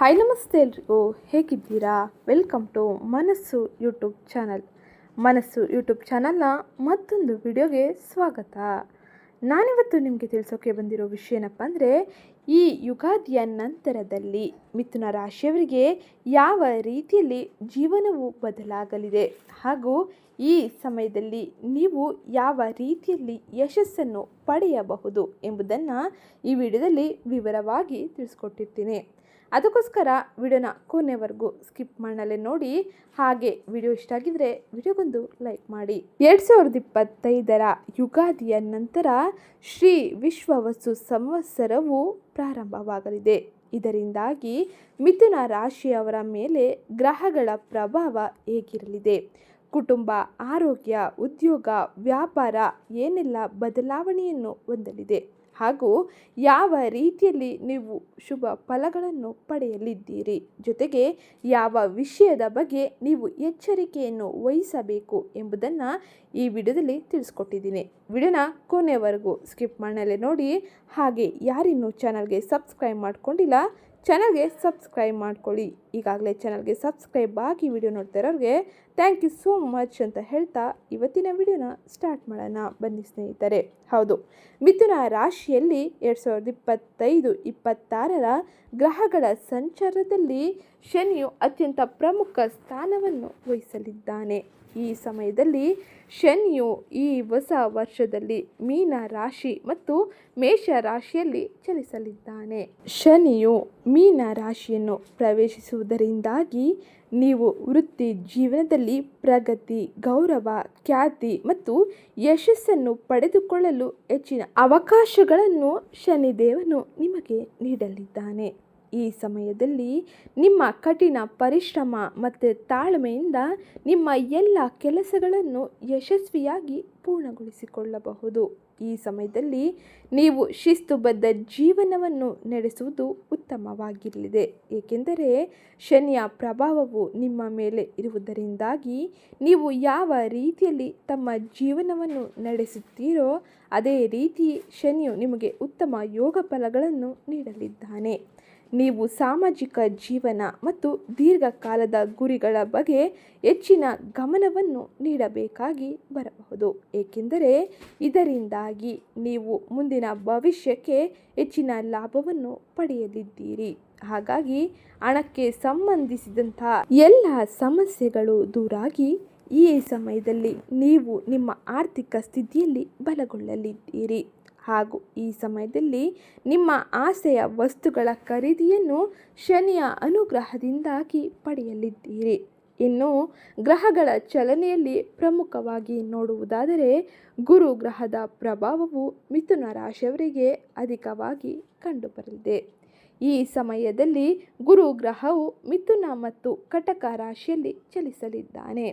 Hi ನಮಸ್ತೆ ಎಲ್ರಿಗೂ. ಹೇಗಿದ್ದೀರಾ? Welcome to Manasu YouTube channel. Manasu YouTube ಚಾನಲ್ನ ಮತ್ತೊಂದು ವಿಡಿಯೋಗೆ ಸ್ವಾಗತ. ನಾನಿವತ್ತು ನಿಮಗೆ ತಿಳಿಸೋಕೆ ಬಂದಿರೋ ವಿಷಯ ಏನಪ್ಪ ಅಂದರೆ, ಈ ಯುಗಾದಿಯ ನಂತರದಲ್ಲಿ ಮಿಥುನ ರಾಶಿಯವರಿಗೆ ಯಾವ ರೀತಿಯಲ್ಲಿ ಜೀವನವು ಬದಲಾಗಲಿದೆ ಹಾಗೂ ಈ ಸಮಯದಲ್ಲಿ ನೀವು ಯಾವ ರೀತಿಯಲ್ಲಿ ಯಶಸ್ಸನ್ನು ಪಡೆಯಬಹುದು ಎಂಬುದನ್ನು ಈ ವಿಡಿಯೋದಲ್ಲಿ ವಿವರವಾಗಿ ತಿಳಿಸ್ಕೊಟ್ಟಿರ್ತೀನಿ. ಅದಕ್ಕೋಸ್ಕರ ವಿಡಿಯೋನ ಕೊನೆವರೆಗೂ ಸ್ಕಿಪ್ ಮಾಡಲೇ ನೋಡಿ. ಹಾಗೆ ವಿಡಿಯೋ ಇಷ್ಟ ಆಗಿದ್ರೆ ವಿಡಿಯೋಗೊಂದು ಲೈಕ್ ಮಾಡಿ. ಎರಡು ಸಾವಿರದ ಇಪ್ಪತ್ತೈದರ ಯುಗಾದಿಯ ನಂತರ ಶ್ರೀ ವಿಶ್ವವಸು ಸಂವತ್ಸರವು ಪ್ರಾರಂಭವಾಗಲಿದೆ. ಇದರಿಂದಾಗಿ ಮಿಥುನ ರಾಶಿಯವರ ಮೇಲೆ ಗ್ರಹಗಳ ಪ್ರಭಾವ ಹೇಗಿರಲಿದೆ? ಕುಟುಂಬ, ಆರೋಗ್ಯ, ಉದ್ಯೋಗ, ವ್ಯಾಪಾರ ಏನೆಲ್ಲ ಬದಲಾವಣೆಯನ್ನು ಹೊಂದಲಿದೆ? ಹಾಗೂ ಯಾವ ರೀತಿಯಲ್ಲಿ ನೀವು ಶುಭ ಫಲಗಳನ್ನು ಪಡೆಯಲಿದ್ದೀರಿ? ಜೊತೆಗೆ ಯಾವ ವಿಷಯದ ಬಗ್ಗೆ ನೀವು ಎಚ್ಚರಿಕೆಯನ್ನು ವಹಿಸಬೇಕು ಎಂಬುದನ್ನು ಈ ವಿಡಿಯೋದಲ್ಲಿ ತಿಳಿಸ್ಕೊಟ್ಟಿದ್ದೀನಿ. ವಿಡಿಯೋನ ಕೊನೆವರೆಗೂ ಸ್ಕಿಪ್ ಮಾಡಲೇ ನೋಡಿ. ಹಾಗೆ ಯಾರಿನ್ನೂ ಚಾನಲ್ಗೆ ಸಬ್ಸ್ಕ್ರೈಬ್ ಮಾಡ್ಕೊಂಡಿಲ್ಲ, ಚಾನಲ್ಗೆ ಸಬ್ಸ್ಕ್ರೈಬ್ ಮಾಡ್ಕೊಳ್ಳಿ. ಈಗಾಗಲೇ ಚಾನಲ್ಗೆ ಸಬ್ಸ್ಕ್ರೈಬ್ ಆಗಿ ವಿಡಿಯೋ ನೋಡ್ತಾ ಇರೋರಿಗೆ ಥ್ಯಾಂಕ್ ಯು ಸೋ ಮಚ್ ಅಂತ ಹೇಳ್ತಾ ಇವತ್ತಿನ ವಿಡಿಯೋನ ಸ್ಟಾರ್ಟ್ ಮಾಡೋಣ. ಬನ್ನಿ ಸ್ನೇಹಿತರೆ. ಹೌದು, ಮಿಥುನ ರಾಶಿಯಲ್ಲಿ ಎರಡು ಸಾವಿರದ ಇಪ್ಪತ್ತೈದು, ಇಪ್ಪತ್ತಾರರ ಗ್ರಹಗಳ ಸಂಚಾರದಲ್ಲಿ ಶನಿಯು ಅತ್ಯಂತ ಪ್ರಮುಖ ಸ್ಥಾನವನ್ನು ವಹಿಸಲಿದ್ದಾನೆ. ಈ ಸಮಯದಲ್ಲಿ ಶನಿಯು ಈ ಹೊಸ ವರ್ಷದಲ್ಲಿ ಮೀನ ರಾಶಿ ಮತ್ತು ಮೇಷ ರಾಶಿಯಲ್ಲಿ ಚಲಿಸಲಿದ್ದಾನೆ. ಶನಿಯು ಮೀನ ರಾಶಿಯನ್ನು ಪ್ರವೇಶಿಸುವುದರಿಂದಾಗಿ ನೀವು ವೃತ್ತಿ ಜೀವನದಲ್ಲಿ ಪ್ರಗತಿ ಗೌರವ ಖ್ಯಾತಿ ಮತ್ತು ಯಶಸ್ಸನ್ನು ಪಡೆದುಕೊಳ್ಳಲು ಹೆಚ್ಚಿನ ಅವಕಾಶಗಳನ್ನು ಶನಿದೇವನು ನಿಮಗೆ ನೀಡಲಿದ್ದಾನೆ. ಈ ಸಮಯದಲ್ಲಿ ನಿಮ್ಮ ಕಠಿಣ ಪರಿಶ್ರಮ ಮತ್ತು ತಾಳ್ಮೆಯಿಂದ ನಿಮ್ಮ ಎಲ್ಲ ಕೆಲಸಗಳನ್ನು ಯಶಸ್ವಿಯಾಗಿ ಪೂರ್ಣಗೊಳಿಸಿಕೊಳ್ಳಬಹುದು. ಈ ಸಮಯದಲ್ಲಿ ನೀವು ಶಿಸ್ತುಬದ್ಧ ಜೀವನವನ್ನು ನಡೆಸುವುದು ಉತ್ತಮವಾಗಿರಲಿದೆ. ಏಕೆಂದರೆ ಶನಿಯ ಪ್ರಭಾವವು ನಿಮ್ಮ ಮೇಲೆ ಇರುವುದರಿಂದಾಗಿ ನೀವು ಯಾವ ರೀತಿಯಲ್ಲಿ ತಮ್ಮ ಜೀವನವನ್ನು ನಡೆಸುತ್ತೀರೋ ಅದೇ ರೀತಿ ಶನಿಯು ನಿಮಗೆ ಉತ್ತಮ ಯೋಗ ಫಲಗಳನ್ನು ನೀಡಲಿದ್ದಾನೆ. ನೀವು ಸಾಮಾಜಿಕ ಜೀವನ ಮತ್ತು ದೀರ್ಘಕಾಲದ ಗುರಿಗಳ ಬಗ್ಗೆ ಹೆಚ್ಚಿನ ಗಮನವನ್ನು ನೀಡಬೇಕಾಗಿ ಬರಬಹುದು. ಏಕೆಂದರೆ ಇದರಿಂದಾಗಿ ನೀವು ಮುಂದಿನ ಭವಿಷ್ಯಕ್ಕೆ ಹೆಚ್ಚಿನ ಲಾಭವನ್ನು ಪಡೆಯಲಿದ್ದೀರಿ. ಹಾಗಾಗಿ ಹಣಕ್ಕೆ ಸಂಬಂಧಿಸಿದಂಥ ಎಲ್ಲ ಸಮಸ್ಯೆಗಳು ದೂರಾಗಿ ಈ ಸಮಯದಲ್ಲಿ ನೀವು ನಿಮ್ಮ ಆರ್ಥಿಕ ಸ್ಥಿತಿಯಲ್ಲಿ ಬಲಗೊಳ್ಳಲಿದ್ದೀರಿ. ಹಾಗೂ ಈ ಸಮಯದಲ್ಲಿ ನಿಮ್ಮ ಆಸೆಯ ವಸ್ತುಗಳ ಖರೀದಿಯನ್ನು ಶನಿಯ ಅನುಗ್ರಹದಿಂದಾಗಿ ಪಡೆಯಲಿದ್ದೀರಿ. ಇನ್ನು ಗ್ರಹಗಳ ಚಲನೆಯಲ್ಲಿ ಪ್ರಮುಖವಾಗಿ ನೋಡುವುದಾದರೆ ಗುರು ಗ್ರಹದ ಪ್ರಭಾವವು ಮಿಥುನ ರಾಶಿಯವರಿಗೆ ಅಧಿಕವಾಗಿ ಕಂಡುಬರಲಿದೆ. ಈ ಸಮಯದಲ್ಲಿ ಗುರು ಗ್ರಹವು ಮಿಥುನ ಮತ್ತು ಕಟಕ ರಾಶಿಯಲ್ಲಿ ಚಲಿಸಲಿದ್ದಾನೆ.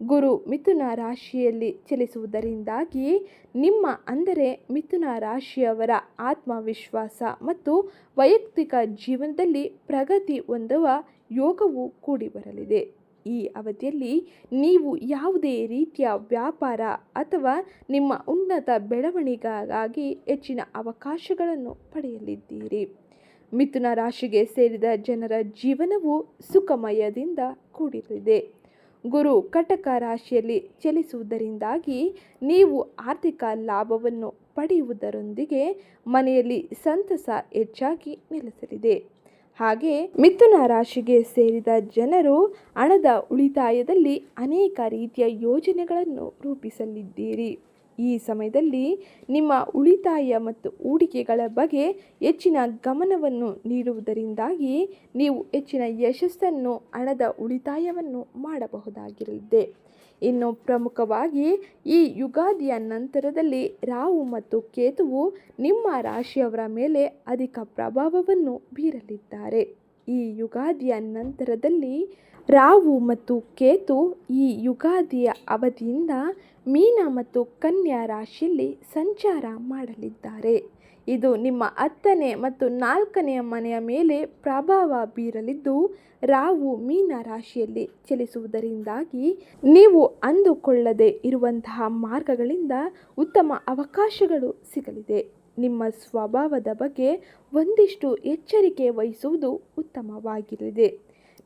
ಗುರು ಮಿಥುನ ರಾಶಿಯಲ್ಲಿ ಚಲಿಸುವುದರಿಂದಾಗಿ ನಿಮ್ಮ ಅಂದರೆ ಮಿಥುನ ರಾಶಿಯವರ ಆತ್ಮವಿಶ್ವಾಸ ಮತ್ತು ವೈಯಕ್ತಿಕ ಜೀವನದಲ್ಲಿ ಪ್ರಗತಿ ಹೊಂದುವ ಯೋಗವು ಕೂಡಿ ಬರಲಿದೆ. ಈ ಅವಧಿಯಲ್ಲಿ ನೀವು ಯಾವುದೇ ರೀತಿಯ ವ್ಯಾಪಾರ ಅಥವಾ ನಿಮ್ಮ ಉನ್ನತ ಬೆಳವಣಿಗೆಗಾಗಿ ಹೆಚ್ಚಿನ ಅವಕಾಶಗಳನ್ನು ಪಡೆಯಲಿದ್ದೀರಿ. ಮಿಥುನ ರಾಶಿಗೆ ಸೇರಿದ ಜನರ ಜೀವನವು ಸುಖಮಯದಿಂದ ಕೂಡಿರಲಿದೆ. ಗುರು ಕಟಕ ರಾಶಿಯಲ್ಲಿ ಚಲಿಸುವುದರಿಂದಾಗಿ ನೀವು ಆರ್ಥಿಕ ಲಾಭವನ್ನು ಪಡೆಯುವುದರೊಂದಿಗೆ ಮನೆಯಲ್ಲಿ ಸಂತಸ ಹೆಚ್ಚಾಗಿ ನೆಲೆಸಲಿದೆ. ಹಾಗೆ ಮಿಥುನ ರಾಶಿಗೆ ಸೇರಿದ ಜನರು ಹಣದ ಉಳಿತಾಯದಲ್ಲಿ ಅನೇಕ ರೀತಿಯ ಯೋಜನೆಗಳನ್ನು ರೂಪಿಸಲಿದ್ದೀರಿ. ಈ ಸಮಯದಲ್ಲಿ ನಿಮ್ಮ ಉಳಿತಾಯ ಮತ್ತು ಹೂಡಿಕೆಗಳ ಬಗ್ಗೆ ಹೆಚ್ಚಿನ ಗಮನವನ್ನು ನೀಡುವುದರಿಂದಾಗಿ ನೀವು ಹೆಚ್ಚಿನ ಯಶಸ್ಸನ್ನು, ಹಣದ ಉಳಿತಾಯವನ್ನು ಮಾಡಬಹುದಾಗಿರಲಿದೆ. ಇನ್ನು ಪ್ರಮುಖವಾಗಿ ಈ ಯುಗಾದಿಯ ನಂತರದಲ್ಲಿ ರಾಹು ಮತ್ತು ಕೇತುವು ನಿಮ್ಮ ರಾಶಿಯವರ ಮೇಲೆ ಅಧಿಕ ಪ್ರಭಾವವನ್ನು ಬೀರಲಿದ್ದಾರೆ. ಈ ಯುಗಾದಿಯ ನಂತರದಲ್ಲಿ ರಾಹು ಮತ್ತು ಕೇತು ಈ ಯುಗಾದಿಯ ಅವಧಿಯಿಂದ ಮೀನ ಮತ್ತು ಕನ್ಯಾ ರಾಶಿಯಲ್ಲಿ ಸಂಚಾರ ಮಾಡಲಿದ್ದಾರೆ. ಇದು ನಿಮ್ಮ ಹತ್ತನೇ ಮತ್ತು ನಾಲ್ಕನೆಯ ಮನೆಯ ಮೇಲೆ ಪ್ರಭಾವ ಬೀರಲಿದ್ದು ರಾವು ಮೀನ ರಾಶಿಯಲ್ಲಿ ಚಲಿಸುವುದರಿಂದಾಗಿ ನೀವು ಅಂದುಕೊಳ್ಳದೆ ಇರುವಂತಹ ಮಾರ್ಗಗಳಿಂದ ಉತ್ತಮ ಅವಕಾಶಗಳು ಸಿಗಲಿದೆ. ನಿಮ್ಮ ಸ್ವಭಾವದ ಬಗ್ಗೆ ಒಂದಿಷ್ಟು ಎಚ್ಚರಿಕೆ ವಹಿಸುವುದು ಉತ್ತಮವಾಗಿರಲಿದೆ.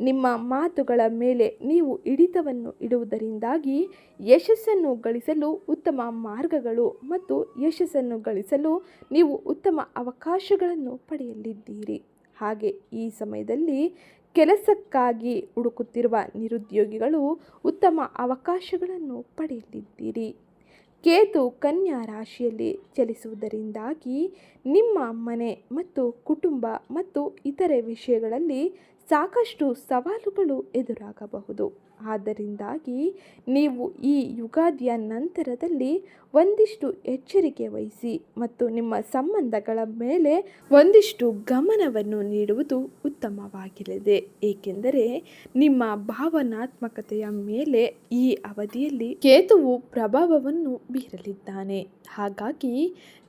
ನಿಮ್ಮ ಮಾತುಗಳ ಮೇಲೆ ನೀವು ಹಿಡಿತವನ್ನು ಇಡುವುದರಿಂದಾಗಿ ಯಶಸ್ಸನ್ನು ಗಳಿಸಲು ಉತ್ತಮ ಮಾರ್ಗಗಳು ಮತ್ತು ಯಶಸ್ಸನ್ನು ಗಳಿಸಲು ನೀವು ಉತ್ತಮ ಅವಕಾಶಗಳನ್ನು ಪಡೆಯಲಿದ್ದೀರಿ. ಹಾಗೆ ಈ ಸಮಯದಲ್ಲಿ ಕೆಲಸಕ್ಕಾಗಿ ಹುಡುಕುತ್ತಿರುವ ನಿರುದ್ಯೋಗಿಗಳು ಉತ್ತಮ ಅವಕಾಶಗಳನ್ನು ಪಡೆಯಲಿದ್ದೀರಿ. ಕೇತು ಕನ್ಯಾ ರಾಶಿಯಲ್ಲಿ ಚಲಿಸುವುದರಿಂದಾಗಿ ನಿಮ್ಮ ಮನೆ ಮತ್ತು ಕುಟುಂಬ ಮತ್ತು ಇತರೆ ವಿಷಯಗಳಲ್ಲಿ ಸಾಕಷ್ಟು ಸವಾಲುಗಳು ಎದುರಾಗಬಹುದು. ಆದ್ದರಿಂದಾಗಿ ನೀವು ಈ ಯುಗಾದಿಯ ನಂತರದಲ್ಲಿ ಒಂದಿಷ್ಟು ಎಚ್ಚರಿಕೆ ವಹಿಸಿ ಮತ್ತು ನಿಮ್ಮ ಸಂಬಂಧಗಳ ಮೇಲೆ ಒಂದಿಷ್ಟು ಗಮನವನ್ನು ನೀಡುವುದು ಉತ್ತಮವಾಗಿರಲಿದೆ. ಏಕೆಂದರೆ ನಿಮ್ಮ ಭಾವನಾತ್ಮಕತೆಯ ಮೇಲೆ ಈ ಅವಧಿಯಲ್ಲಿ ಕೇತುವು ಪ್ರಭಾವವನ್ನು ಬೀರಲಿದ್ದಾನೆ. ಹಾಗಾಗಿ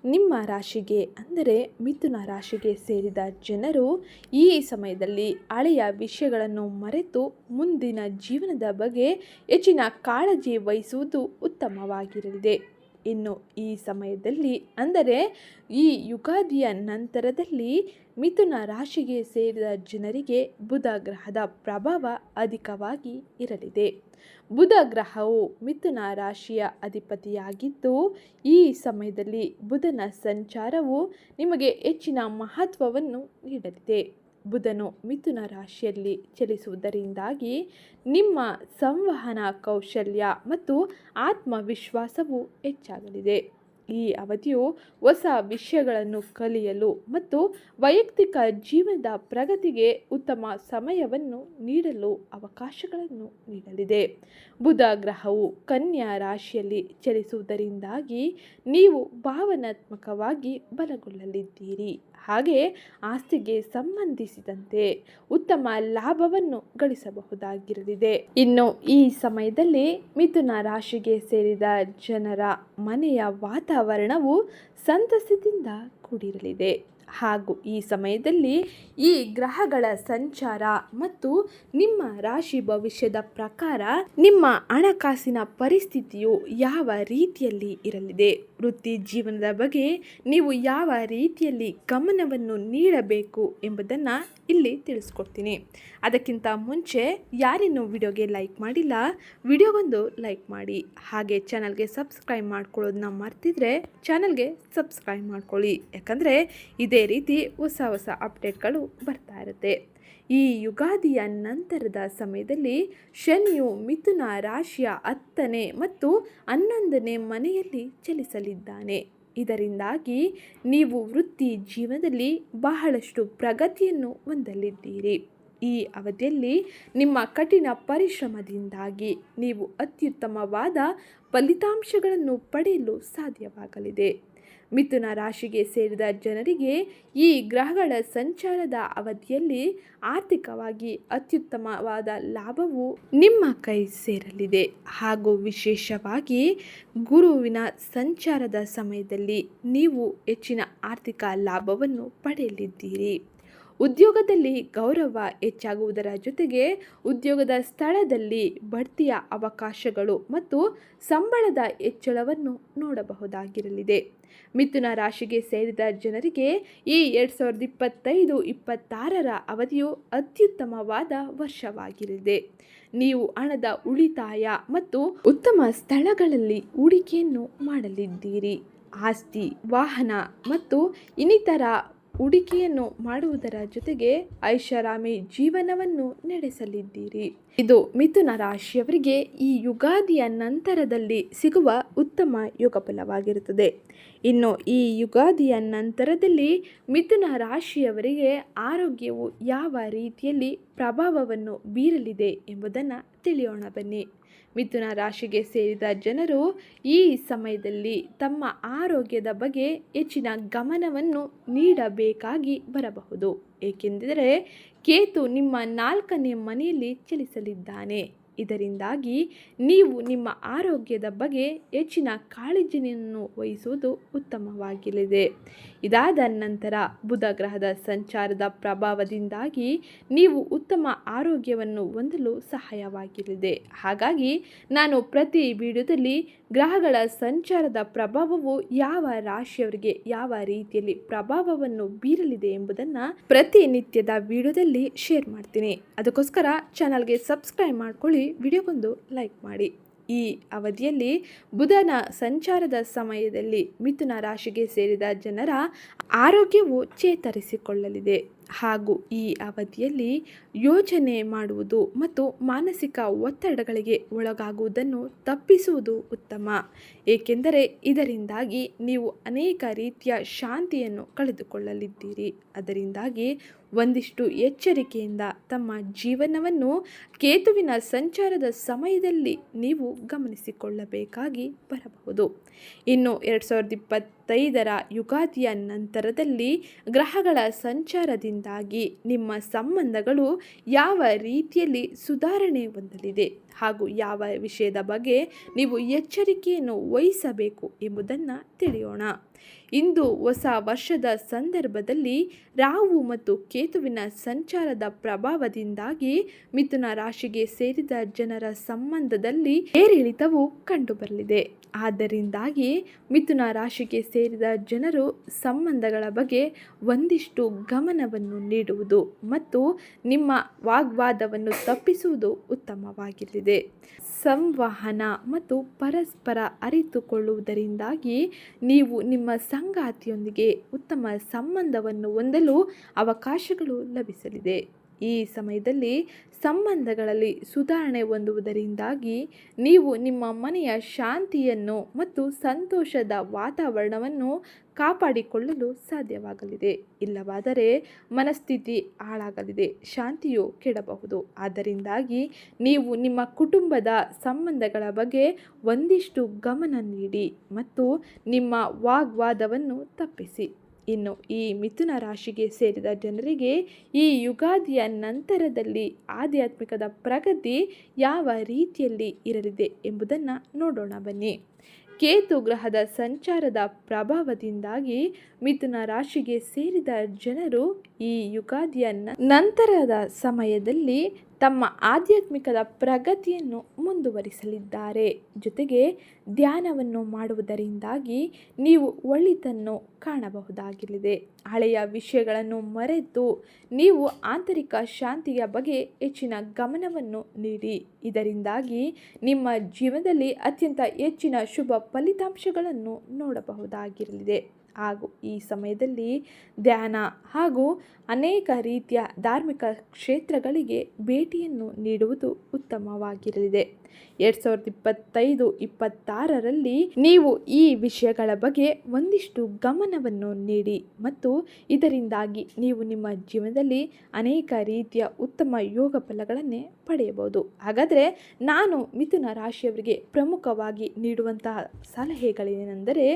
ನಿಮ್ಮ ರಾಶಿಗೆ ಅಂದರೆ ಮಿಥುನ ರಾಶಿಗೆ ಸೇರಿದ ಜನರು ಈ ಸಮಯದಲ್ಲಿ ಹಳೆಯ ವಿಷಯಗಳನ್ನು ಮರೆತು ಮುಂದಿನ ಜೀವನದ ಬಗ್ಗೆ ಹೆಚ್ಚಿನ ಕಾಳಜಿ ವಹಿಸುವುದು ಉತ್ತಮವಾಗಿರಲಿದೆ. ಇನ್ನು ಈ ಸಮಯದಲ್ಲಿ, ಅಂದರೆ ಈ ಯುಗಾದಿಯ ನಂತರದಲ್ಲಿ ಮಿಥುನ ರಾಶಿಗೆ ಸೇರಿದ ಜನರಿಗೆ ಬುಧ ಗ್ರಹದ ಪ್ರಭಾವ ಅಧಿಕವಾಗಿ ಇರಲಿದೆ. ಬುಧ ಗ್ರಹವು ಮಿಥುನ ರಾಶಿಯ ಅಧಿಪತಿಯಾಗಿದ್ದು, ಈ ಸಮಯದಲ್ಲಿ ಬುಧನ ಸಂಚಾರವು ನಿಮಗೆ ಹೆಚ್ಚಿನ ಮಹತ್ವವನ್ನು ನೀಡಲಿದೆ. ಬುಧನು ಮಿಥುನ ರಾಶಿಯಲ್ಲಿ ಚಲಿಸುವುದರಿಂದಾಗಿ ನಿಮ್ಮ ಸಂವಹನ ಕೌಶಲ್ಯ ಮತ್ತು ಆತ್ಮವಿಶ್ವಾಸವು ಹೆಚ್ಚಾಗಲಿದೆ. ಈ ಅವಧಿಯು ಹೊಸ ವಿಷಯಗಳನ್ನು ಕಲಿಯಲು ಮತ್ತು ವೈಯಕ್ತಿಕ ಜೀವನದ ಪ್ರಗತಿಗೆ ಉತ್ತಮ ಸಮಯವನ್ನು ನೀಡಲು ಅವಕಾಶಗಳನ್ನು ನೀಡಲಿದೆ. ಬುಧ ಗ್ರಹವು ಕನ್ಯಾ ರಾಶಿಯಲ್ಲಿ ಚಲಿಸುವುದರಿಂದಾಗಿ ನೀವು ಭಾವನಾತ್ಮಕವಾಗಿ ಬಲಗೊಳ್ಳಲಿದ್ದೀರಿ. ಹಾಗೆ ಆಸ್ತಿಗೆ ಸಂಬಂಧಿಸಿದಂತೆ ಉತ್ತಮ ಲಾಭವನ್ನು ಗಳಿಸಬಹುದಾಗಿರಲಿದೆ. ಇನ್ನು ಈ ಸಮಯದಲ್ಲಿ ಮಿಥುನ ರಾಶಿಗೆ ಸೇರಿದ ಜನರ ಮನೆಯ ವಾತಾವರಣವು ಸಂತಸದಿಂದ ಕೂಡಿರಲಿದೆ. ಹಾಗೂ ಈ ಸಮಯದಲ್ಲಿ ಈ ಗ್ರಹಗಳ ಸಂಚಾರ ಮತ್ತು ನಿಮ್ಮ ರಾಶಿ ಭವಿಷ್ಯದ ಪ್ರಕಾರ ನಿಮ್ಮ ಹಣಕಾಸಿನ ಪರಿಸ್ಥಿತಿಯು ಯಾವ ರೀತಿಯಲ್ಲಿ ಇರಲಿದೆ? ವೃತ್ತಿ ಜೀವನದ ಬಗ್ಗೆ ನೀವು ಯಾವ ರೀತಿಯಲ್ಲಿ ಗಮನವನ್ನು ನೀಡಬೇಕು ಎಂಬುದನ್ನು ಇಲ್ಲಿ ತಿಳಿಸ್ಕೊಡ್ತೀನಿ. ಅದಕ್ಕಿಂತ ಮುಂಚೆ ಯಾರಿನ್ನೂ ವಿಡಿಯೋಗೆ ಲೈಕ್ ಮಾಡಿಲ್ಲ, ವಿಡಿಯೋಗೊಂದು ಲೈಕ್ ಮಾಡಿ. ಹಾಗೆ ಚಾನಲ್ಗೆ ಸಬ್ಸ್ಕ್ರೈಬ್ ಮಾಡ್ಕೊಳ್ಳೋದನ್ನ ಮರ್ತಿದ್ರೆ ಚಾನಲ್ಗೆ ಸಬ್ಸ್ಕ್ರೈಬ್ ಮಾಡ್ಕೊಳ್ಳಿ. ಯಾಕಂದರೆ ಇದೇ ರೀತಿ ಹೊಸ ಹೊಸ ಅಪ್ಡೇಟ್ಗಳು ಬರ್ತಾ ಇರುತ್ತೆ. ಈ ಯುಗಾದಿಯ ನಂತರದ ಸಮಯದಲ್ಲಿ ಶನಿಯು ಮಿಥುನ ರಾಶಿಯ ಹತ್ತನೇ ಮತ್ತು ಹನ್ನೊಂದನೇ ಮನೆಯಲ್ಲಿ ಚಲಿಸಲಿದ್ದಾನೆ. ಇದರಿಂದಾಗಿ ನೀವು ವೃತ್ತಿ ಜೀವನದಲ್ಲಿ ಬಹಳಷ್ಟು ಪ್ರಗತಿಯನ್ನು ಹೊಂದಲಿದ್ದೀರಿ. ಈ ಅವಧಿಯಲ್ಲಿ ನಿಮ್ಮ ಕಠಿಣ ಪರಿಶ್ರಮದಿಂದಾಗಿ ನೀವು ಅತ್ಯುತ್ತಮವಾದ ಫಲಿತಾಂಶಗಳನ್ನು ಪಡೆಯಲು ಸಾಧ್ಯವಾಗಲಿದೆ. ಮಿಥುನ ರಾಶಿಗೆ ಸೇರಿದ ಜನರಿಗೆ ಈ ಗ್ರಹಗಳ ಸಂಚಾರದ ಅವಧಿಯಲ್ಲಿ ಆರ್ಥಿಕವಾಗಿ ಅತ್ಯುತ್ತಮವಾದ ಲಾಭವು ನಿಮ್ಮ ಕೈ ಸೇರಲಿದೆ. ಹಾಗೂ ವಿಶೇಷವಾಗಿ ಗುರುವಿನ ಸಂಚಾರದ ಸಮಯದಲ್ಲಿ ನೀವು ಹೆಚ್ಚಿನ ಆರ್ಥಿಕ ಲಾಭವನ್ನು ಪಡೆಯಲಿದ್ದೀರಿ. ಉದ್ಯೋಗದಲ್ಲಿ ಗೌರವ ಹೆಚ್ಚಾಗುವುದರ ಜೊತೆಗೆ ಉದ್ಯೋಗದ ಸ್ಥಳದಲ್ಲಿ ಬಡ್ತಿಯ ಅವಕಾಶಗಳು ಮತ್ತು ಸಂಬಳದ ಹೆಚ್ಚಳವನ್ನು ನೋಡಬಹುದಾಗಿರಲಿದೆ. ಮಿಥುನ ರಾಶಿಗೆ ಸೇರಿದ ಜನರಿಗೆ ಈ ಎರಡು ಸಾವಿರದ ಇಪ್ಪತ್ತೈದು, ಇಪ್ಪತ್ತಾರರ ಅವಧಿಯು ಅತ್ಯುತ್ತಮವಾದ ವರ್ಷವಾಗಿರಲಿದೆ. ನೀವು ಹಣದ ಉಳಿತಾಯ ಮತ್ತು ಉತ್ತಮ ಸ್ಥಳಗಳಲ್ಲಿ ಹೂಡಿಕೆಯನ್ನು ಮಾಡಲಿದ್ದೀರಿ. ಆಸ್ತಿ, ವಾಹನ ಮತ್ತು ಇನ್ನಿತರ ಹೂಡಿಕೆಯನ್ನು ಮಾಡುವುದರ ಜೊತೆಗೆ ಐಷಾರಾಮಿ ಜೀವನವನ್ನು ನಡೆಸಲಿದ್ದೀರಿ. ಇದು ಮಿಥುನ ರಾಶಿಯವರಿಗೆ ಈ ಯುಗಾದಿಯ ನಂತರದಲ್ಲಿ ಸಿಗುವ ಉತ್ತಮ ಯುಗ ಫಲವಾಗಿರುತ್ತದೆ ಇನ್ನು ಈ ಯುಗಾದಿಯ ನಂತರದಲ್ಲಿ ಮಿಥುನ ರಾಶಿಯವರಿಗೆ ಆರೋಗ್ಯವು ಯಾವ ರೀತಿಯಲ್ಲಿ ಪ್ರಭಾವವನ್ನು ಬೀರಲಿದೆ ಎಂಬುದನ್ನು ತಿಳಿಯೋಣ ಬನ್ನಿ. ಮಿಥುನ ರಾಶಿಗೆ ಸೇರಿದ ಜನರು ಈ ಸಮಯದಲ್ಲಿ ತಮ್ಮ ಆರೋಗ್ಯದ ಬಗ್ಗೆ ಹೆಚ್ಚಿನ ಗಮನವನ್ನು ನೀಡಬೇಕಾಗಿ ಬರಬಹುದು. ಏಕೆಂದರೆ ಕೇತು ನಿಮ್ಮ ನಾಲ್ಕನೇ ಮನೆಯಲ್ಲಿ ಚಲಿಸಲಿದ್ದಾನೆ. ಇದರಿಂದಾಗಿ ನೀವು ನಿಮ್ಮ ಆರೋಗ್ಯದ ಬಗ್ಗೆ ಹೆಚ್ಚಿನ ಕಾಳಜಿಯನ್ನು ವಹಿಸುವುದು ಉತ್ತಮವಾಗಿರಲಿದೆ ಇದಾದ ನಂತರ ಬುಧ ಗ್ರಹದ ಸಂಚಾರದ ಪ್ರಭಾವದಿಂದಾಗಿ ನೀವು ಉತ್ತಮ ಆರೋಗ್ಯವನ್ನು ಹೊಂದಲು ಸಹಾಯವಾಗಿರಲಿದೆ. ಹಾಗಾಗಿ ನಾನು ಪ್ರತಿ ವಿಡಿಯೋದಲ್ಲಿ ಗ್ರಹಗಳ ಸಂಚಾರದ ಪ್ರಭಾವವು ಯಾವ ರಾಶಿಯವರಿಗೆ ಯಾವ ರೀತಿಯಲ್ಲಿ ಪ್ರಭಾವವನ್ನು ಬೀರಲಿದೆ ಎಂಬುದನ್ನು ಪ್ರತಿನಿತ್ಯದ ವಿಡಿಯೋದಲ್ಲಿ ಶೇರ್ ಮಾಡ್ತೀನಿ. ಅದಕ್ಕೋಸ್ಕರ ಚಾನಲ್ಗೆ ಸಬ್ಸ್ಕ್ರೈಬ್ ಮಾಡ್ಕೊಳ್ಳಿ, ವಿಡಿಯೋಗೊಂದು ಲೈಕ್ ಮಾಡಿ. ಈ ಅವಧಿಯಲ್ಲಿ ಬುಧನ ಸಂಚಾರದ ಸಮಯದಲ್ಲಿ ಮಿಥುನ ರಾಶಿಗೆ ಸೇರಿದ ಜನರ ಆರೋಗ್ಯವು ಚೇತರಿಸಿಕೊಳ್ಳಲಿದೆ. ಹಾಗೂ ಈ ಅವಧಿಯಲ್ಲಿ ಯೋಚನೆ ಮಾಡುವುದು ಮತ್ತು ಮಾನಸಿಕ ಒತ್ತಡಗಳಿಗೆ ಒಳಗಾಗುವುದನ್ನು ತಪ್ಪಿಸುವುದು ಉತ್ತಮ. ಏಕೆಂದರೆ ಇದರಿಂದಾಗಿ ನೀವು ಅನೇಕ ರೀತಿಯ ಶಾಂತಿಯನ್ನು ಕಳೆದುಕೊಳ್ಳಲಿದ್ದೀರಿ. ಅದರಿಂದಾಗಿ ಒಂದಿಷ್ಟು ಎಚ್ಚರಿಕೆಯಿಂದ ತಮ್ಮ ಜೀವನವನ್ನು ಕೇತುವಿನ ಸಂಚಾರದ ಸಮಯದಲ್ಲಿ ನೀವು ಗಮನಿಸಿಕೊಳ್ಳಬೇಕಾಗಿ ಬರಬಹುದು. ಇನ್ನು ಎರಡು ಸಾವಿರದ ಇಪ್ಪತ್ತೈದರ ಯುಗಾದಿಯ ನಂತರದಲ್ಲಿ ಗ್ರಹಗಳ ಸಂಚಾರದಿಂದಾಗಿ ನಿಮ್ಮ ಸಂಬಂಧಗಳು ಯಾವ ರೀತಿಯಲ್ಲಿ ಸುಧಾರಣೆ ಹೊಂದಲಿದೆ? ಹಾಗೂ ಯಾವ ವಿಷಯದ ಬಗ್ಗೆ ನೀವು ಎಚ್ಚರಿಕೆಯನ್ನು ವಹಿಸಬೇಕು ಎಂಬುದನ್ನು ತಿಳಿಯೋಣ. ಇಂದು ಹೊಸ ವರ್ಷದ ಸಂದರ್ಭದಲ್ಲಿ ರಾಹು ಮತ್ತು ಕೇತುವಿನ ಸಂಚಾರದ ಪ್ರಭಾವದಿಂದಾಗಿ ಮಿಥುನ ರಾಶಿಗೆ ಸೇರಿದ ಜನರ ಸಂಬಂಧದಲ್ಲಿ ಏರಿಳಿತವು ಕಂಡುಬರಲಿದೆ. ಆದ್ದರಿಂದಾಗಿ ಮಿಥುನ ರಾಶಿಗೆ ಸೇರಿದ ಜನರು ಸಂಬಂಧಗಳ ಬಗ್ಗೆ ಒಂದಿಷ್ಟು ಗಮನವನ್ನು ನೀಡುವುದು ಮತ್ತು ನಿಮ್ಮ ವಾಗ್ವಾದವನ್ನು ತಪ್ಪಿಸುವುದು ಉತ್ತಮವಾಗಿರಲಿದೆ. ಸಂವಹನ ಮತ್ತು ಪರಸ್ಪರ ಅರಿತುಕೊಳ್ಳುವುದರಿಂದಾಗಿ ನೀವು ನಿಮ್ಮ ಸಂಗಾತಿಯೊಂದಿಗೆ ಉತ್ತಮ ಸಂಬಂಧವನ್ನು ಹೊಂದಲು ಅವಕಾಶಗಳು ಲಭಿಸಲಿದೆ. ಈ ಸಮಯದಲ್ಲಿ ಸಂಬಂಧಗಳಲ್ಲಿ ಸುಧಾರಣೆ ಹೊಂದುವುದರಿಂದಾಗಿ ನೀವು ನಿಮ್ಮ ಮನೆಯ ಶಾಂತಿಯನ್ನು ಮತ್ತು ಸಂತೋಷದ ವಾತಾವರಣವನ್ನು ಕಾಪಾಡಿಕೊಳ್ಳಲು ಸಾಧ್ಯವಾಗಲಿದೆ. ಇಲ್ಲವಾದರೆ ಮನಸ್ಥಿತಿ ಹಾಳಾಗಲಿದೆ. ಶಾಂತಿಯು ಕೆಡಬಹುದು. ಆದ್ದರಿಂದಾಗಿ ನೀವು ನಿಮ್ಮ ಕುಟುಂಬದ ಸಂಬಂಧಗಳ ಬಗ್ಗೆ ಒಂದಿಷ್ಟು ಗಮನ ನೀಡಿ ಮತ್ತು ನಿಮ್ಮ ವಾಗ್ವಾದವನ್ನು ತಪ್ಪಿಸಿ. ಇನ್ನು ಈ ಮಿಥುನ ರಾಶಿಗೆ ಸೇರಿದ ಜನರಿಗೆ ಈ ಯುಗಾದಿಯ ನಂತರದಲ್ಲಿ ಆಧ್ಯಾತ್ಮಿಕದ ಪ್ರಗತಿ ಯಾವ ರೀತಿಯಲ್ಲಿ ಇರಲಿದೆ ಎಂಬುದನ್ನು ನೋಡೋಣ ಬನ್ನಿ. ಕೇತು ಗ್ರಹದ ಸಂಚಾರದ ಪ್ರಭಾವದಿಂದಾಗಿ ಮಿಥುನ ರಾಶಿಗೆ ಸೇರಿದ ಜನರು ಈ ಯುಗಾದಿಯ ನಂತರದ ಸಮಯದಲ್ಲಿ ತಮ್ಮ ಆಧ್ಯಾತ್ಮಿಕದ ಪ್ರಗತಿಯನ್ನು ಮುಂದುವರಿಸಲಿದ್ದಾರೆ. ಜೊತೆಗೆ ಧ್ಯಾನವನ್ನು ಮಾಡುವುದರಿಂದಾಗಿ ನೀವು ಒಳಿತನ್ನು ಕಾಣಬಹುದಾಗಲಿದೆ. ಹಳೆಯ ವಿಷಯಗಳನ್ನು ಮರೆತು ನೀವು ಆಂತರಿಕ ಶಾಂತಿಯ ಬಗ್ಗೆ ಹೆಚ್ಚಿನ ಗಮನವನ್ನು ನೀಡಿ. ಇದರಿಂದಾಗಿ ನಿಮ್ಮ ಜೀವನದಲ್ಲಿ ಅತ್ಯಂತ ಹೆಚ್ಚಿನ ಶುಭ ಫಲಿತಾಂಶಗಳನ್ನು ನೋಡಬಹುದಾಗಿರಲಿದೆ ಹಾಗೂ ಈ ಸಮಯದಲ್ಲಿ ಧ್ಯಾನ ಹಾಗೂ ಅನೇಕ ರೀತಿಯ ಧಾರ್ಮಿಕ ಕ್ಷೇತ್ರಗಳಿಗೆ ಭೇಟಿಯನ್ನು ನೀಡುವುದು ಉತ್ತಮವಾಗಿರಲಿದೆ. ಎರಡು ಸಾವಿರದ ಇಪ್ಪತ್ತೈದು ಇಪ್ಪತ್ತಾರರಲ್ಲಿ ನೀವು ಈ ವಿಷಯಗಳ ಬಗ್ಗೆ ಒಂದಿಷ್ಟು ಗಮನವನ್ನು ನೀಡಿ ಮತ್ತು ಇದರಿಂದಾಗಿ ನೀವು ನಿಮ್ಮ ಜೀವನದಲ್ಲಿ ಅನೇಕ ರೀತಿಯ ಉತ್ತಮ ಯೋಗ ಫಲಗಳನ್ನೇ ಪಡೆಯಬಹುದು. ಹಾಗಾದರೆ ನಾನು ಮಿಥುನ ರಾಶಿಯವರಿಗೆ ಪ್ರಮುಖವಾಗಿ ನೀಡುವಂತಹ ಸಲಹೆಗಳೇನೆಂದರೆ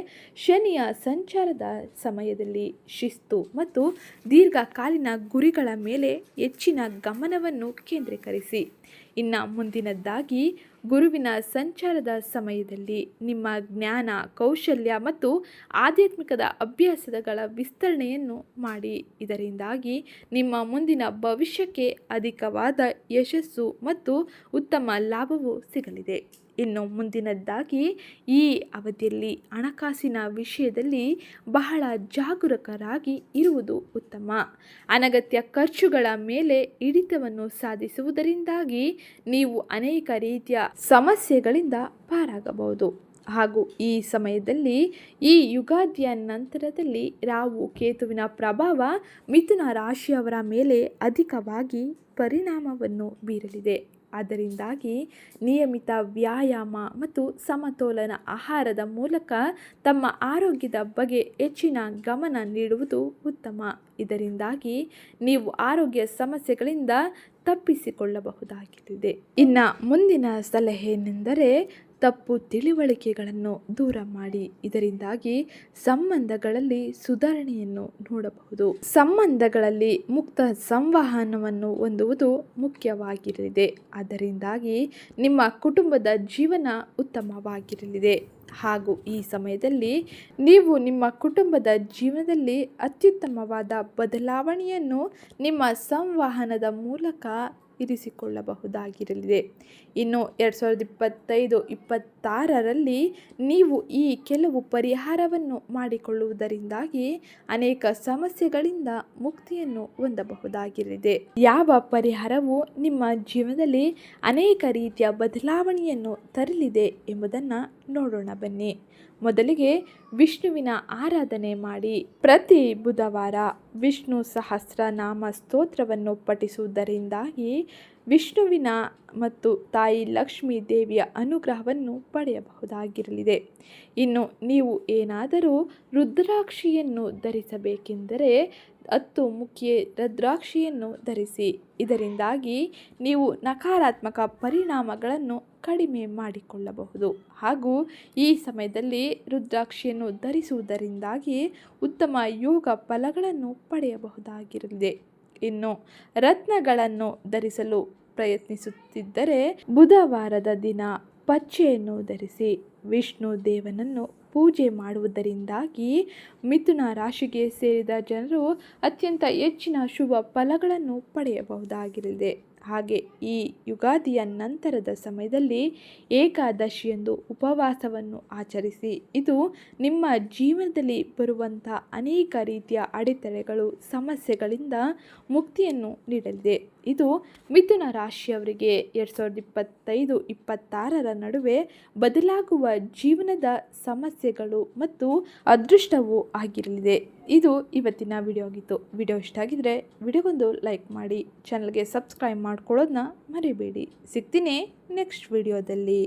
ಶನಿಯ ಸಂಚಾರದ ಸಮಯದಲ್ಲಿ ಶಿಸ್ತು ಮತ್ತು ದೀರ್ಘಕಾಲೀನ ಗುರಿಗಳ ಮೇಲೆ ಹೆಚ್ಚಿನ ಗಮನವನ್ನು ಕೇಂದ್ರೀಕರಿಸಿ. ಇನ್ನು ಮುಂದಿನದ್ದಾಗಿ ಗುರುವಿನ ಸಂಚಾರದ ಸಮಯದಲ್ಲಿ ನಿಮ್ಮ ಜ್ಞಾನ, ಕೌಶಲ್ಯ ಮತ್ತು ಆಧ್ಯಾತ್ಮಿಕದ ಅಭ್ಯಾಸಗಳ ವಿಸ್ತರಣೆಯನ್ನು ಮಾಡಿ. ಇದರಿಂದಾಗಿ ನಿಮ್ಮ ಮುಂದಿನ ಭವಿಷ್ಯಕ್ಕೆ ಅಧಿಕವಾದ ಯಶಸ್ಸು ಮತ್ತು ಉತ್ತಮ ಲಾಭವು ಸಿಗಲಿದೆ. ಇನ್ನು ಮುಂದಿನದ್ದಾಗಿ ಈ ಅವಧಿಯಲ್ಲಿ ಹಣಕಾಸಿನ ವಿಷಯದಲ್ಲಿ ಬಹಳ ಜಾಗರೂಕರಾಗಿ ಇರುವುದು ಉತ್ತಮ. ಅನಗತ್ಯ ಖರ್ಚುಗಳ ಮೇಲೆ ಹಿಡಿತವನ್ನು ಸಾಧಿಸುವುದರಿಂದಾಗಿ ನೀವು ಅನೇಕ ರೀತಿಯ ಸಮಸ್ಯೆಗಳಿಂದ ಪಾರಾಗಬಹುದು. ಹಾಗೂ ಈ ಸಮಯದಲ್ಲಿ ಈ ಯುಗಾದಿಯ ನಂತರದಲ್ಲಿ ರಾಹು ಕೇತುವಿನ ಪ್ರಭಾವ ಮಿಥುನ ರಾಶಿಯವರ ಮೇಲೆ ಅಧಿಕವಾಗಿ ಪರಿಣಾಮವನ್ನು ಬೀರಲಿದೆ. ಅದರಿಂದಾಗಿ ನಿಯಮಿತ ವ್ಯಾಯಾಮ ಮತ್ತು ಸಮತೋಲನ ಆಹಾರದ ಮೂಲಕ ತಮ್ಮ ಆರೋಗ್ಯದ ಬಗ್ಗೆ ಹೆಚ್ಚಿನ ಗಮನ ನೀಡುವುದು ಉತ್ತಮ. ಇದರಿಂದಾಗಿ ನೀವು ಆರೋಗ್ಯ ಸಮಸ್ಯೆಗಳಿಂದ ತಪ್ಪಿಸಿಕೊಳ್ಳಬಹುದಾಗಿದೆ. ಇನ್ನು ಮುಂದಿನ ಸಲಹೆ ಏನೆಂದರೆ ತಪ್ಪು ತಿಳಿವಳಿಕೆಗಳನ್ನು ದೂರ ಮಾಡಿ. ಇದರಿಂದಾಗಿ ಸಂಬಂಧಗಳಲ್ಲಿ ಸುಧಾರಣೆಯನ್ನು ನೋಡಬಹುದು. ಸಂಬಂಧಗಳಲ್ಲಿ ಮುಕ್ತ ಸಂವಹನವನ್ನು ಹೊಂದುವುದು ಮುಖ್ಯವಾಗಿರಲಿದೆ. ಅದರಿಂದಾಗಿ ನಿಮ್ಮ ಕುಟುಂಬದ ಜೀವನ ಉತ್ತಮವಾಗಿರಲಿದೆ. ಹಾಗೂ ಈ ಸಮಯದಲ್ಲಿ ನೀವು ನಿಮ್ಮ ಕುಟುಂಬದ ಜೀವನದಲ್ಲಿ ಅತ್ಯುತ್ತಮವಾದ ಬದಲಾವಣೆಯನ್ನು ನಿಮ್ಮ ಸಂವಹನದ ಮೂಲಕ ಇರಿಸಿಕೊಳ್ಳಬಹುದಾಗಿರಲಿದೆ. ಇನ್ನು ಎರಡು ಸಾವಿರದ ಇಪ್ಪತ್ತೈದು, ಇಪ್ಪತ್ತಾರರಲ್ಲಿ ನೀವು ಈ ಕೆಲವು ಪರಿಹಾರವನ್ನು ಮಾಡಿಕೊಳ್ಳುವುದರಿಂದಾಗಿ ಅನೇಕ ಸಮಸ್ಯೆಗಳಿಂದ ಮುಕ್ತಿಯನ್ನು ಹೊಂದಬಹುದಾಗಿರಲಿದೆ. ಯಾವ ಪರಿಹಾರವು ನಿಮ್ಮ ಜೀವನದಲ್ಲಿ ಅನೇಕ ರೀತಿಯ ಬದಲಾವಣೆಯನ್ನು ತರಲಿದೆ ಎಂಬುದನ್ನು ನೋಡೋಣ ಬನ್ನಿ. ಮೊದಲಿಗೆ ವಿಷ್ಣುವಿನ ಆರಾಧನೆ ಮಾಡಿ ಪ್ರತಿ ಬುಧವಾರ ವಿಷ್ಣು ಸಹಸ್ರನಾಮ ಸ್ತೋತ್ರವನ್ನು ಪಠಿಸುವುದರಿಂದಾಗಿ ವಿಷ್ಣುವಿನ ಮತ್ತು ತಾಯಿ ಲಕ್ಷ್ಮೀ ದೇವಿಯ ಅನುಗ್ರಹವನ್ನು ಪಡೆಯಬಹುದಾಗಿರಲಿದೆ. ಇನ್ನು ನೀವು ಏನಾದರೂ ರುದ್ರಾಕ್ಷಿಯನ್ನು ಧರಿಸಬೇಕೆಂದರೆ ಹತ್ತು ಮುಖ್ಯ ರುದ್ರಾಕ್ಷಿಯನ್ನು ಧರಿಸಿ, ಇದರಿಂದಾಗಿ ನೀವು ನಕಾರಾತ್ಮಕ ಪರಿಣಾಮಗಳನ್ನು ಕಡಿಮೆ ಮಾಡಿಕೊಳ್ಳಬಹುದು. ಹಾಗೂ ಈ ಸಮಯದಲ್ಲಿ ರುದ್ರಾಕ್ಷಿಯನ್ನು ಧರಿಸುವುದರಿಂದಾಗಿ ಉತ್ತಮ ಯೋಗ ಫಲಗಳನ್ನು ಪಡೆಯಬಹುದಾಗಿರಲಿದೆ. ಇನ್ನು ರತ್ನಗಳನ್ನು ಧರಿಸಲು ಪ್ರಯತ್ನಿಸುತ್ತಿದ್ದರೆ ಬುಧವಾರದ ದಿನ ಪಚ್ಚೆಯನ್ನು ಧರಿಸಿ ವಿಷ್ಣು ದೇವನನ್ನು ಪೂಜೆ ಮಾಡುವುದರಿಂದಾಗಿ ಮಿಥುನ ರಾಶಿಗೆ ಸೇರಿದ ಜನರು ಅತ್ಯಂತ ಹೆಚ್ಚಿನ ಶುಭ ಫಲಗಳನ್ನು ಪಡೆಯಬಹುದಾಗಿರಲಿದೆ. ಹಾಗೆ ಈ ಯುಗಾದಿಯ ನಂತರದ ಸಮಯದಲ್ಲಿ ಏಕಾದಶಿಯೆಂದು ಉಪವಾಸವನ್ನು ಆಚರಿಸಿ, ಇದು ನಿಮ್ಮ ಜೀವನದಲ್ಲಿ ಬರುವಂಥ ಅನೇಕ ರೀತಿಯ ಅಡೆತಡೆಗಳು, ಸಮಸ್ಯೆಗಳಿಂದ ಮುಕ್ತಿಯನ್ನು ನೀಡಲಿದೆ. ಇದು ಮಿಥುನ ರಾಶಿಯವರಿಗೆ ಎರಡು ಸಾವಿರದ ಇಪ್ಪತ್ತೈದು, ಇಪ್ಪತ್ತಾರರ ನಡುವೆ ಬದಲಾಗುವ ಜೀವನದ ಸಮಸ್ಯೆಗಳು ಮತ್ತು ಅದೃಷ್ಟವೂ ಆಗಿರಲಿದೆ. ಇದು ಇವತ್ತಿನ ವಿಡಿಯೋ ಆಗಿತ್ತು. ವಿಡಿಯೋ ಇಷ್ಟ ಆಗಿದ್ರೆ ವಿಡಿಯೋಗೊಂದು ಲೈಕ್ ಮಾಡಿ. ಚಾನಲ್ಗೆ ಸಬ್ಸ್ಕ್ರೈಬ್ ಮಾಡ್ಕೊಳ್ಳೋದನ್ನ ಮರಿಬೇಡಿ. ಸಿಗ್ತೀನಿ ನೆಕ್ಸ್ಟ್ ವಿಡಿಯೋದಲ್ಲಿ.